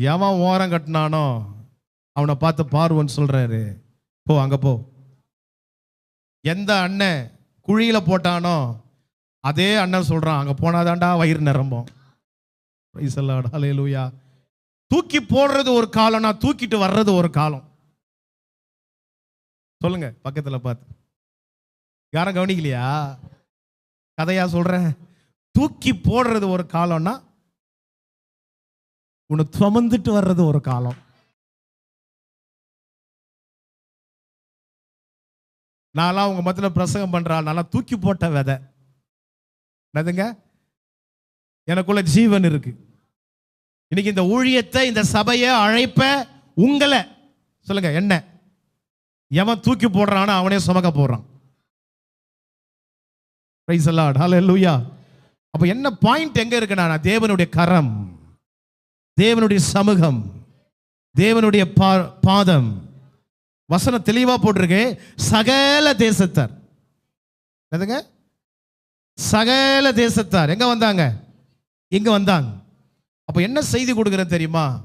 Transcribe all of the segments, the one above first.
எவன் ஓரம் கட்டினானோ அவனை பார்த்து பார்வன் சொல்கிறாரு போ அங்கே போ. எந்த அண்ணன் குழியில் போட்டானோ அதே அண்ணன் சொல்கிறான் அங்கே போனாதாண்டா வயிறு நிரம்பும். Praise the தூக்கி போடுறது ஒரு காலம்னா தூக்கிட்டு வர்றது ஒரு காலம். சொல்லுங்க பக்கத்தில் பார்த்து. யாரும் கவனிக்கலையா? கதையா சொல்றேன். தூக்கி போடுறது ஒரு காலம்னா உன்னை சுமந்துட்டு வர்றது ஒரு காலம். நான்லாம் உங்க மத்தியில் பிரசங்கம் பண்றா நல்லா தூக்கி போட்ட விதை. என்னதுங்க? எனக்குள்ள ஜீவன் இருக்கு. இன்னைக்கு இந்த ஊழியத்தை இந்த சபையை அழைப்ப உங்களை. சொல்லுங்க என்ன? எவன் தூக்கி போடுறானோ அவனே சுமக்க போடுறான் பிரைஸ் அல்லாட் ஹalleluya அப்ப என்ன பாயிண்ட் எங்க இருக்குண்ணா நான் தேவனுடைய கரம். தேவனுடைய சமூகம் தேவனுடைய பா- பாதம். வசனம் தெளிவாக போட்டிருக்கு. சகல தேசத்தார். எதுங்க சகல தேசத்தார். எங்கே வந்தாங்க? இங்கே வந்தாங்க. அப்போ என்ன செய்தி கொடுக்குறேன் தெரியுமா?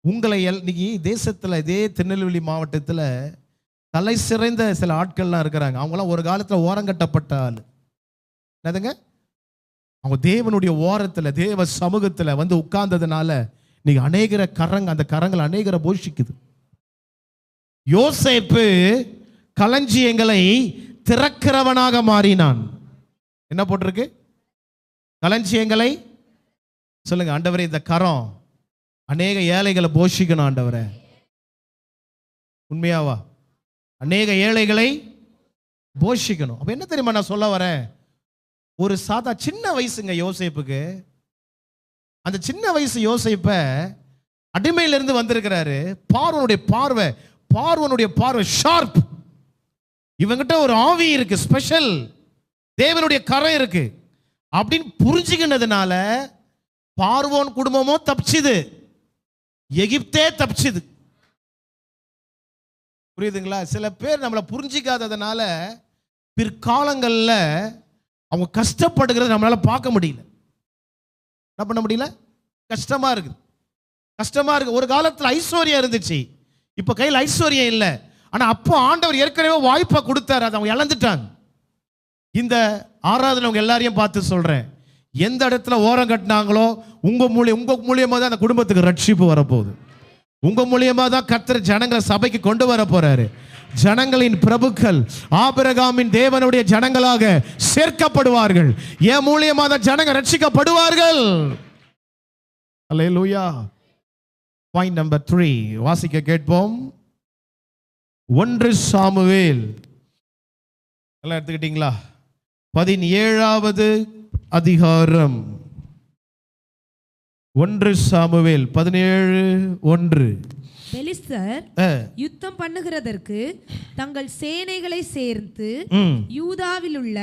உங்களை எல் இன்னைக்கு தேசத்தில் இதே திருநெல்வேலி மாவட்டத்தில் தலை சிறைந்த சில ஆட்கள்லாம் இருக்கிறாங்க. அவங்களாம் ஒரு காலத்தில் ஓரங்கட்டப்பட்ட ஆள். என்னதுங்க? அவங்க தேவனுடைய ஓரத்தில் தேவ சமூகத்தில் வந்து உட்கார்ந்ததுனால இன்னைக்கு அநேகர கரங்க அந்த கரங்கள் அநேகரை போஷிக்குது. யோசேப்பு களஞ்சியங்களை திறக்கிறவனாக மாறினான். என்ன போட்டிருக்கு? களஞ்சியங்களை? சொல்லுங்க ஆண்டவரே இந்த கரம் அநேக ஏழைகளை போஷிக்கணும் ஆண்டவரை. உண்மையாவா? அநேக ஏழைகளை போஷிக்கணும். அப்ப என்ன தெரியுமா நான் சொல்ல வரேன்? ஒரு சாதா சின்ன வயசுங்க யோசேப்புக்கு அந்த சின்ன வயசு யோசிப்ப அடிமையிலிருந்து வந்திருக்கிறாரு. பார்வனுடைய பார்வை பார்வனுடைய பார்வை ஷார்ப் இவங்கிட்ட ஒரு ஆவி இருக்கு ஸ்பெஷல் தேவனுடைய கரை இருக்கு. அப்படின்னு புரிஞ்சுக்கினதுனால பார்வோன் குடும்பமும் தப்பிச்சுது. எகிப்தே தப்பிச்சுது. புரியுதுங்களா? சில பேர் நம்மளை புரிஞ்சிக்காததுனால பிற்காலங்களில் அவங்க கஷ்டப்படுகிறத நம்மளால் பார்க்க முடியல. என்ன பண்ண முடியல? கஷ்டமா இருக்குது. கஷ்டமா இருக்கு. ஒரு காலத்தில் ஐஸ்வர்யம் இருந்துச்சு. இப்ப கையில் ஐஸ்வர்யம் இல்லை. ஆனா அப்போ ஆண்டவர் ஏற்கனவே வாய்ப்பை கொடுத்தாரு. அதை அவங்க இழந்துட்டாங்க. இந்த ஆராதனை அவங்க எல்லாரையும் பார்த்து சொல்றேன். எந்த இடத்துல ஓரம் கட்டினாங்களோ உங்க மூலியம் உங்க மூலியமா தான் அந்த குடும்பத்துக்கு ரட்சிப்பு வரப்போகுது. உங்க மூலியமா தான் கத்துற ஜனங்களை சபைக்கு கொண்டு வர போறாரு. ஜனங்களின் பிரபுக்கள் ஆபிரகாமின் தேவனுடைய ஜனங்களாக சேர்க்கப்படுவார்கள். என் மூலியமா தான் ஜனங்க ரட்சிக்கப்படுவார்கள். அல்லேலூயா பாயிண்ட் நம்பர் த்ரீ வாசிக்க கேட்போம். ஒன்று சாமுவேல். எல்லாம் எடுத்துக்கிட்டீங்களா? பதினேழாவது அதிகாரம். ஒன்று சாமுவேல் பதினேழு ஒன்று. பெலிஸ்தர் யுத்தம் பண்ணுகிறதற்கு தங்கள் சேனைகளை சேர்த்து யூதாவில் உள்ள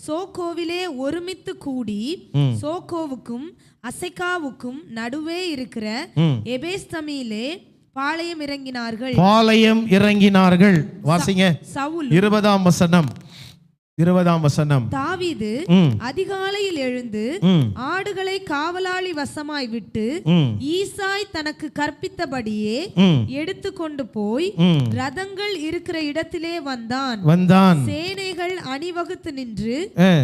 சோக்கோவிலே ஒருமித்து கூடி ம். சோக்கோவுக்கும் அசைக்காவுக்கும் நடுவே இருக்கிற. எபேஸ்தமியிலே பாளையம் இறங்கினார்கள் பாளையம் இறங்கினார்கள் வாசிங்க சவுல் இருபதாம் வசனம் இருபதாம் வசனம். தாவீது அதிகாலையில் எழுந்து ஆடுகளை காவலாளி வசமாய் விட்டு ஈசாய் தனக்கு கற்பித்தபடியே ம், எடுத்துக்கொண்டு போய். ரதங்கள் இருக்கிற இடத்திலே வந்தான். வந்தான். சேனைகள் அணிவகுத்து நின்று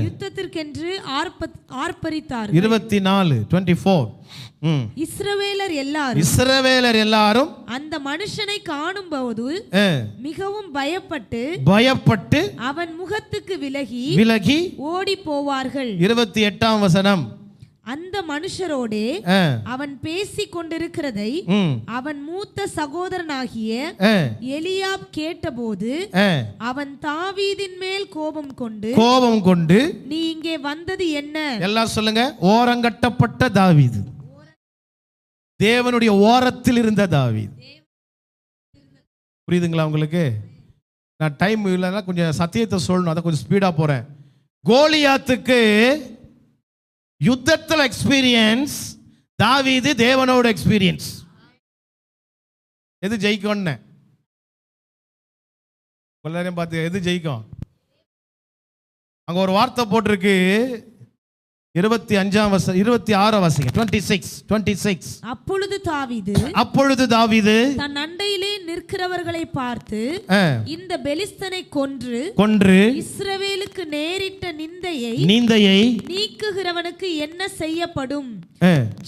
யுத்தத்திற்கென்று ஆர்ப்ப ஆர்ப்பரித்தார்கள். இருபத்தி நாலு டுவெண்ட்டி ஃபோர் இஸ்ரவேலர் எல்லாரும் இஸ்ரவேலர் எல்லாரும் அந்த மனுஷனை காணும்போது அஹ், மிகவும் பயப்பட்டு பயப்பட்டு அவன் முகத்துக்கு விலகி விலகி ஓடி போவார்கள் இருபத்தி எட்டாம் வசனம். அந்த மனுஷரோடே அவன் பேசிக் கொண்டிருக்கிறதை அவன் மூத்த சகோதரனாகிய எலியாப் கேட்டபோது. அவன் தாவீதின் மேல் கோபம் கொண்டு கோபம் கொண்டு நீ இங்கே வந்தது என்ன? எல்லாம் சொல்லுங்க ஓரங்கட்டப்பட்ட தாவீது. தேவனுடைய ஓரத்தில் இருந்த தாவீது. புரியுதுங்களா உங்களுக்கு? நான் டைம் இல்லைன்னா கொஞ்சம் சத்தியத்தை சொல்லணும். அதை கொஞ்சம் ஸ்பீடாக போகிறேன் கோலியாத்துக்கு யுத்தத்தில் எக்ஸ்பீரியன்ஸ் தாவீது தேவனோட எக்ஸ்பீரியன்ஸ் எது ஜெயிக்கும்னு? எல்லாரையும் பார்த்து எது ஜெயிக்கும்? அங்கே ஒரு வார்த்தை போட்டிருக்கு. இருபத்தி அஞ்சாம் வச இருபத்தி ஆறாம் வசங்க டுவெண்ட்டி சிக்ஸ் டுவெண்ட்டி சிக்ஸ் அப்பொழுது தாவீது அப்பொழுது தாவீது தன் அண்டையிலே நிற்கிறவர்களை பார்த்து இந்த பெலிஸ்தனை கொன்று கொன்று இஸ்ரவேலுக்கு நேரிட்ட நிந்தையை நீந்தையை நீக்குகிறவனுக்கு என்ன செய்யப்படும்?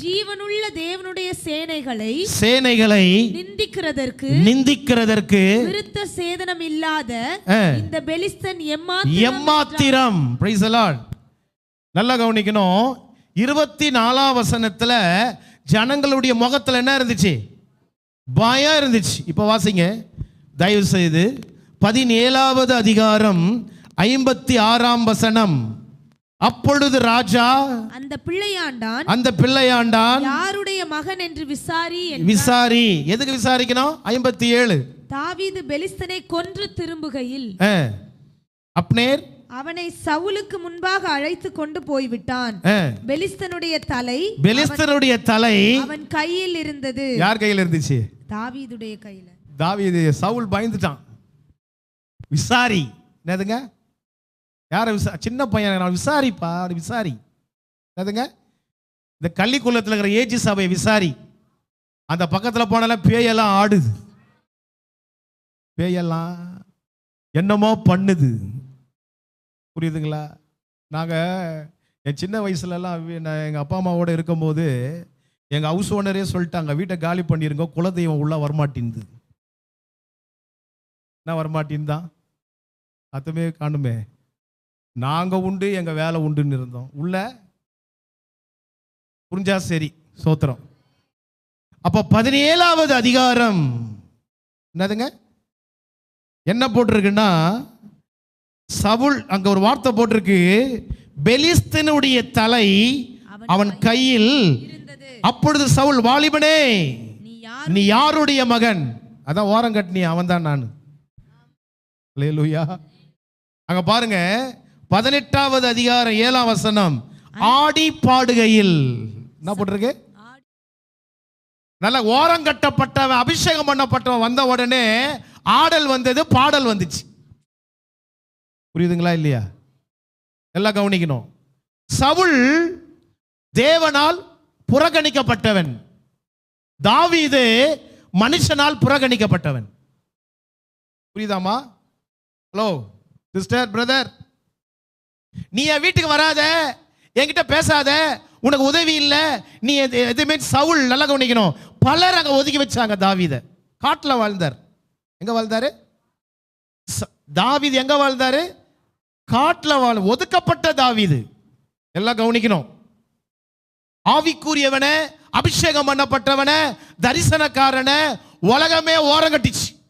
ஜீவனுள்ள தேவனுடைய சேனைகளை சேனைகளை நிந்திக்கிறதற்கு நிந்திக்கிறதற்கு விருத்த சேதனம் இல்லாத இந்த பெலிஸ்தன் எம்மா எம்மாத்திரம். Praise the Lord. நல்லா கவனிக்கணும். இருபத்தி நாலாம் வசனத்துல ஜனங்களுடைய முகத்துல என்ன இருந்துச்சு? பயம் இருந்துச்சு. இப்போ வாசிங்க. தயவு செய்து பதினேழாவது அதிகாரம் ஐம்பத்தி ஆறாம் வசனம். அப்பொழுது ராஜா அந்த பிள்ளையாண்டான் அந்த பிள்ளையாண்டான் யாருடைய மகன் என்று விசாரி விசாரி. எதுக்கு விசாரிக்கணும்? ஐம்பத்தி ஏழு தாவீது பெலிஸ்தனை கொன்று திரும்புகையில். அப்னேர் அவனை சவுலுக்கு முன்பாக அழைத்து கொண்டு போய்விட்டான். பெலிஸ்தனுடைய தலை பெலிஸ்தருடைய தலை அவன் கையில் இருந்தது. யார் கையில் இருந்துச்சு? தாவீதுடைய கையில. தாவீது சவுல் பயந்துட்டான். விசாரி. என்னதுங்க? யாரை விசா சின்ன பையன் நான் விசாரிப்பா விசாரி. என்னதுங்க? இந்த கள்ளிக்குள்ளத்தில் இருக்கிற ஏஜி சபையை விசாரி. அந்த பக்கத்தில் போனால பேயெல்லாம் ஆடுது. பேயெல்லாம் என்னமோ பண்ணுது. புரியுதுங்களா? நாங்கள் என் சின்ன வயசுலலாம் நான் எங்கள் அப்பா அம்மாவோட இருக்கும்போது எங்கள் ஹவுஸ் ஓனரே சொல்லிட்டாங்க வீட்டை காலி பண்ணிருங்க குலதெய்வம் உள்ளே வரமாட்டேங்குது என்ன வரமாட்டேன்தான் அத்தமே காணுமே. நாங்கள் உண்டு எங்கள் வேலை உண்டுன்னு இருந்தோம். உள்ள? புரிஞ்சா சரி சோத்திரம். அப்போ பதினேழாவது அதிகாரம் என்னதுங்க? என்ன போட்டிருக்குன்னா சவுல் அங்க ஒரு வார்த்தை போட்டிருக்கு. பெலிஸ்தனுடைய தலை அவன் கையில் அப்பொழுது சவுல் வாலிபனே நீ யார் நீ யாருடைய மகன்? அதான் ஓரம் கட்டினி அவன் தான் நான். லேலுயா அங்க பாருங்க பதினெட்டாவது அதிகாரம் ஏழாம் வசனம் ஆடி பாடுகையில். என்ன போட்டிருக்கு? நல்ல ஓரம் கட்டப்பட்டவன் அபிஷேகம் பண்ணப்பட்டவன் வந்த உடனே ஆடல் வந்தது பாடல் வந்துச்சு. புரியுதுங்களா இல்லையா? எல்லாம் கவனிக்கணும். சவுல் தேவனால் புறக்கணிக்கப்பட்டவன். தாவீது மனுஷனால் புறக்கணிக்கப்பட்டவன். புரியுதாமா ஹலோ சிஸ்டர் பிரதர் நீ என் வீட்டுக்கு வராத என்கிட்ட பேசாத உனக்கு உதவி இல்லை நீ எது- எதுவுமே சவுல் நல்லா கவனிக்கணும். பலர் அங்கே ஒதுக்கி வச்சாங்க தாவீத. காட்டில் வாழ்ந்தார். எங்கே வாழ்ந்தாரு? ச- தாவீது எங்க வாழ்ந்தாரு? காட்டில் வாழ் ஒதுக்கப்பட்ட தாவீது. எல்லாம் கவனிக்கணும். ஆவிக்குரியவன அபிஷேகம் பண்ணப்பட்டவன தரிசனக்காரன உலகமே ஓரங்கட்டிச்சு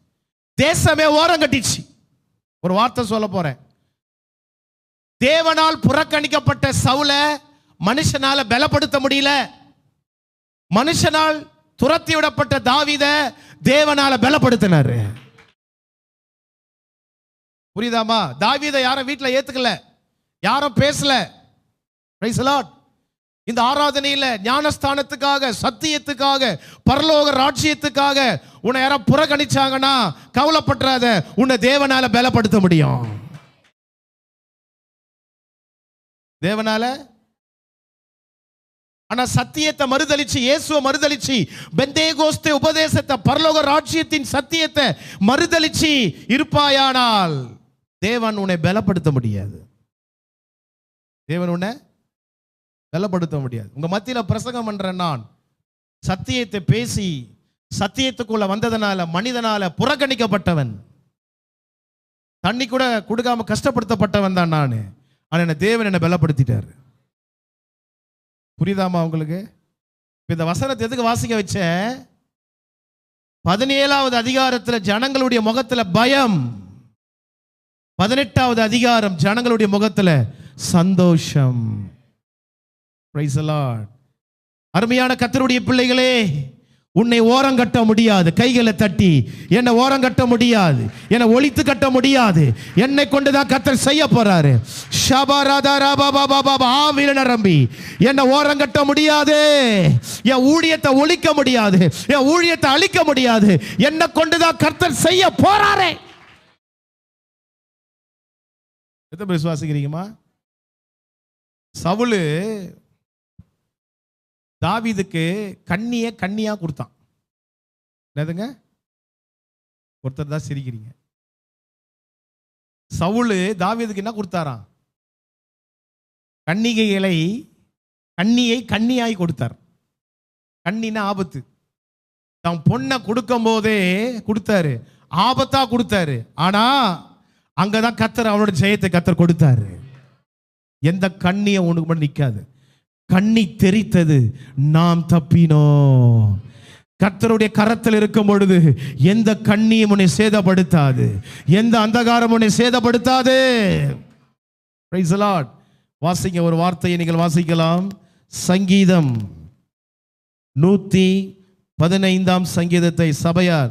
தேசமே ஓரங்கட்டிச்சு ஒரு வார்த்தை சொல்ல போறேன். தேவனால் புறக்கணிக்கப்பட்ட சவுல மனுஷனால பலப்படுத்த முடியல. மனுஷனால் துரத்தி விடப்பட்ட தாவித தேவனால பலப்படுத்தினாரு. புரியுதாமா தாவீத யாரும் வீட்டில் ஏத்துக்கல. யாரும் பேசல. இந்த ஆராதனையில ஞானஸ்தானத்துக்காக சத்தியத்துக்காக பரலோக ராட்சியத்துக்காக உன்னை யாரும் புறக்கணிச்சாங்கன்னா கவலைப்பட்டுறாத. உன்னை தேவனால பலப்படுத்த முடியும். தேவனால? ஆனா சத்தியத்தை மறுதளிச்சு இயேசுவை மறுதளிச்சு பெந்தேகோஸ்தே உபதேசத்தை பரலோக ராஜ்யத்தின் சத்தியத்தை மறுதளிச்சு இருப்பாயானால் தேவன் உன்னை பலப்படுத்த முடியாது. தேவன் உன்னை பலப்படுத்த முடியாது. உங்கள் மத்தியில் பிரசங்கம் பண்ணுற நான். சத்தியத்தை பேசி சத்தியத்துக்குள்ள வந்ததுனால மனிதனால புறக்கணிக்கப்பட்டவன். தண்ணி கூட கொடுக்காம கஷ்டப்படுத்தப்பட்டவன் தான் நான். ஆனால் என்னை தேவன் என்னை பலப்படுத்திட்டார். புரியுதாமா உங்களுக்கு? இப்போ இந்த வசனத்தை எதுக்கு வாசிக்க வச்ச பதினேழாவது அதிகாரத்தில் ஜனங்களுடைய முகத்தில் பயம். பதினெட்டாவது அதிகாரம் ஜனங்களுடைய முகத்தில் சந்தோஷம். அருமையான கத்தருடைய பிள்ளைகளே உன்னை ஓரங்கட்ட முடியாது. கைகளை தட்டி என்னை ஓரங்கட்ட முடியாது. என்னை ஒழித்து கட்ட முடியாது. என்னை கொண்டுதான் கத்தர் செய்ய போறாரு. ஷபராதா ராபா பாபா பாபா நிரம்பி. என்னை ஓரங்கட்ட முடியாது. என் ஊழியத்தை ஒழிக்க முடியாது. என் ஊழியத்தை அழிக்க முடியாது. என்னை கொண்டுதான் கர்த்தர் செய்ய போறாரே. எத்தனை பேர் விசுவாசிக்கிறீங்கம்மா? சவுலு தாவிதுக்கு கண்ணிய கண்ணியா கொடுத்தான். என்னதுங்க? ஒருத்தர் தான் சிரிக்கிறீங்க. சவுலு தாவிதுக்கு என்ன கொடுத்தாராம்? கன்னிகைகளை கண்ணியை கண்ணியாய் கொடுத்தார். கண்ணினா ஆபத்து. தன் பொண்ணை கொடுக்கும் போதே கொடுத்தாரு. ஆபத்தா கொடுத்தாரு. ஆனா அங்கதான் கத்தர் அவனோட ஜெயத்தை கத்தர் கொடுத்தாரு. எந்த கண்ணியும் உனக்கு மட்டும் நிற்காது கண்ணி தெரித்தது நாம் தப்பினோம். கர்த்தருடைய கரத்தில் இருக்கும் பொழுது எந்த கண்ணியும் உன்னை சேதப்படுத்தாது. எந்த அந்தகாரம் உன்னை சேதப்படுத்தாது. வாசிங்க ஒரு வார்த்தையை நீங்கள் வாசிக்கலாம். சங்கீதம் நூத்தி பதினைந்தாம் சங்கீதத்தை சபையார்